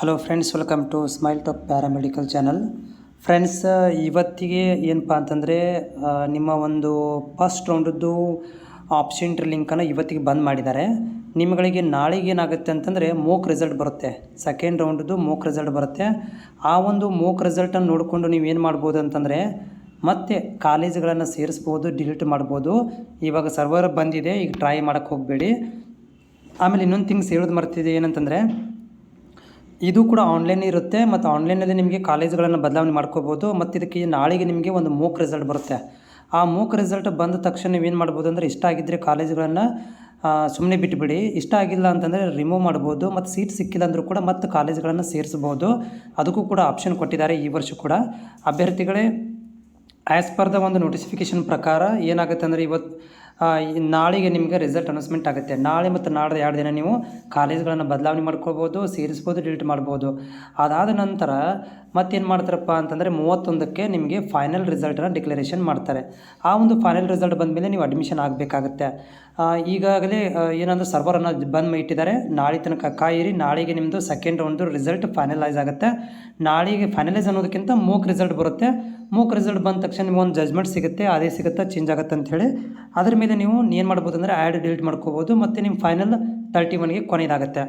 Hello friends welcome to smile top paramedical channel friends ಇವತ್ತಿಗೆ ಏನಪ್ಪ ಅಂತಂದರೆ ನಿಮ್ಮ ಒಂದು ಫಸ್ಟ್ ರೌಂಡದ್ದು ಆಪ್ಷನ್ ಲಿಂಕನ್ನು ಇವತ್ತಿಗೆ ಬಂದ್ ಮಾಡಿದ್ದಾರೆ. ನಿಮ್ಗಳಿಗೆ ನಾಳೆಗೆ ಏನಾಗುತ್ತೆ ಅಂತಂದರೆ ಮೋಕ್ ರಿಸಲ್ಟ್ ಬರುತ್ತೆ. ಸೆಕೆಂಡ್ ರೌಂಡದ್ದು ಮೋಕ್ ರಿಸಲ್ಟ್ ಬರುತ್ತೆ. ಆ ಒಂದು ಮೋಕ್ ರಿಸಲ್ಟನ್ನು ನೋಡಿಕೊಂಡು ನೀವು ಏನು ಮಾಡ್ಬೋದು ಅಂತಂದರೆ, ಮತ್ತೆ ಕಾಲೇಜುಗಳನ್ನು ಸೇರಿಸ್ಬೋದು ಡಿಲೀಟ್ ಮಾಡ್ಬೋದು. ಇವಾಗ ಸರ್ವರ್ ಬಂದಿದೆ, ಈಗ ಟ್ರೈ ಮಾಡೋಕ್ಕೆ ಹೋಗಬೇಡಿ. ಆಮೇಲೆ ಇನ್ನೊಂದು ಥಿಂಗ್ಸ್ ಹೇಳೋದು ಮರ್ತಿದೆ ಏನಂತಂದರೆ ಇದು ಕೂಡ ಆನ್ಲೈನ್ ಇರುತ್ತೆ ಮತ್ತು ಆನ್ಲೈನಲ್ಲಿ ನಿಮಗೆ ಕಾಲೇಜುಗಳನ್ನು ಬದಲಾವಣೆ ಮಾಡ್ಕೋಬೋದು ಮತ್ತು ಇದಕ್ಕೆ ನಾಳೆಗೆ ನಿಮಗೆ ಒಂದು ಮೂಕ್ ರಿಸಲ್ಟ್ ಬರುತ್ತೆ. ಆ ಮೂಕ್ ರಿಸಲ್ಟ್ ಬಂದ ತಕ್ಷಣ ನೀವೇನು ಮಾಡ್ಬೋದು ಅಂದರೆ ಇಷ್ಟ ಆಗಿದ್ದರೆ ಕಾಲೇಜುಗಳನ್ನು ಸುಮ್ಮನೆ ಬಿಟ್ಬಿಡಿ. ಇಷ್ಟ ಆಗಿಲ್ಲ ಅಂತಂದರೆ ರಿಮೂವ್ ಮಾಡ್ಬೋದು ಮತ್ತು ಸೀಟ್ ಸಿಕ್ಕಿಲ್ಲ ಅಂದರೂ ಕೂಡ ಮತ್ತು ಕಾಲೇಜುಗಳನ್ನು ಸೇರಿಸ್ಬೋದು. ಅದಕ್ಕೂ ಕೂಡ ಆಪ್ಷನ್ ಕೊಟ್ಟಿದ್ದಾರೆ ಈ ವರ್ಷ ಕೂಡ. ಅಭ್ಯರ್ಥಿಗಳೇ ಆ್ಯಸ್ ಪರ್ ದ ಒಂದು ನೋಟಿಫಿಕೇಷನ್ ಪ್ರಕಾರ ಏನಾಗುತ್ತೆ ಅಂದರೆ ಇವತ್ತು ನಾಳೆಗೆ ನಿಮಗೆ ರಿಸಲ್ಟ್ ಅನೌನ್ಸ್ಮೆಂಟ್ ಆಗುತ್ತೆ. ನಾಳೆ ಮತ್ತು ನಾಡ್ದು ಎರಡು ದಿನ ನೀವು ಕಾಲೇಜ್ಗಳನ್ನು ಬದಲಾವಣೆ ಮಾಡ್ಕೋಬೋದು ಸೇರಿಸ್ಬೋದು ಡಿಲೀಟ್ ಮಾಡ್ಬೋದು. ಅದಾದ ನಂತರ ಮತ್ತೇನು ಮಾಡ್ತಾರಪ್ಪ ಅಂತಂದರೆ ಮೂವತ್ತೊಂದಕ್ಕೆ ನಿಮಗೆ ಫೈನಲ್ ರಿಸಲ್ಟನ್ನು ಡಿಕ್ಲರೇಷನ್ ಮಾಡ್ತಾರೆ. ಆ ಒಂದು ಫೈನಲ್ ರಿಸಲ್ಟ್ ಬಂದಮೇಲೆ ನೀವು ಅಡ್ಮಿಷನ್ ಆಗಬೇಕಾಗುತ್ತೆ. ಈಗಾಗಲೇ ಏನಂದ್ರೆ ಏನಂದ್ರೆ ಸರ್ವರನ್ನು ಬಂದು ಇಟ್ಟಿದ್ದಾರೆ ನಾಳೆ ತನಕ ಕಾಯಿರಿ, ನಾಳೆಗೆ ನಿಮ್ಮದು ಸೆಕೆಂಡ್ ರೌಂಡ್ದು ರಿಸಲ್ಟ್ ಫೈನಲೈಸ್ ಆಗುತ್ತೆ. ನಾಳೆಗೆ ಫೈನಲೈಸ್ ಅನ್ನೋದಕ್ಕಿಂತ ಮೂಕ್ ರಿಸಲ್ಟ್ ಬರುತ್ತೆ. ಮೂಕ್ ರಿಸಲ್ಟ್ ಬಂದ ತಕ್ಷಣ ನಿಮ್ಗೆ ಒಂದು ಜಜ್ಮೆಂಟ್ ಸಿಗುತ್ತೆ, ಅದೇ ಸಿಗುತ್ತೆ ಚೇಂಜ್ ಆಗುತ್ತೆ ಅಂಥೇಳಿ ಅದ್ರ ಮೇಲೆ ನೀವು ಏನು ಮಾಡ್ಬೋದು ಅಂದರೆ ಆ್ಯಡ್ ಡಿಲೀಟ್ ಮಾಡ್ಕೋಬೋದು ಮತ್ತು ನಿಮ್ಮ ಫೈನಲ್ ತರ್ಟಿ ಒನ್ಗೆ ಕೊನೆಯದಾಗುತ್ತೆ.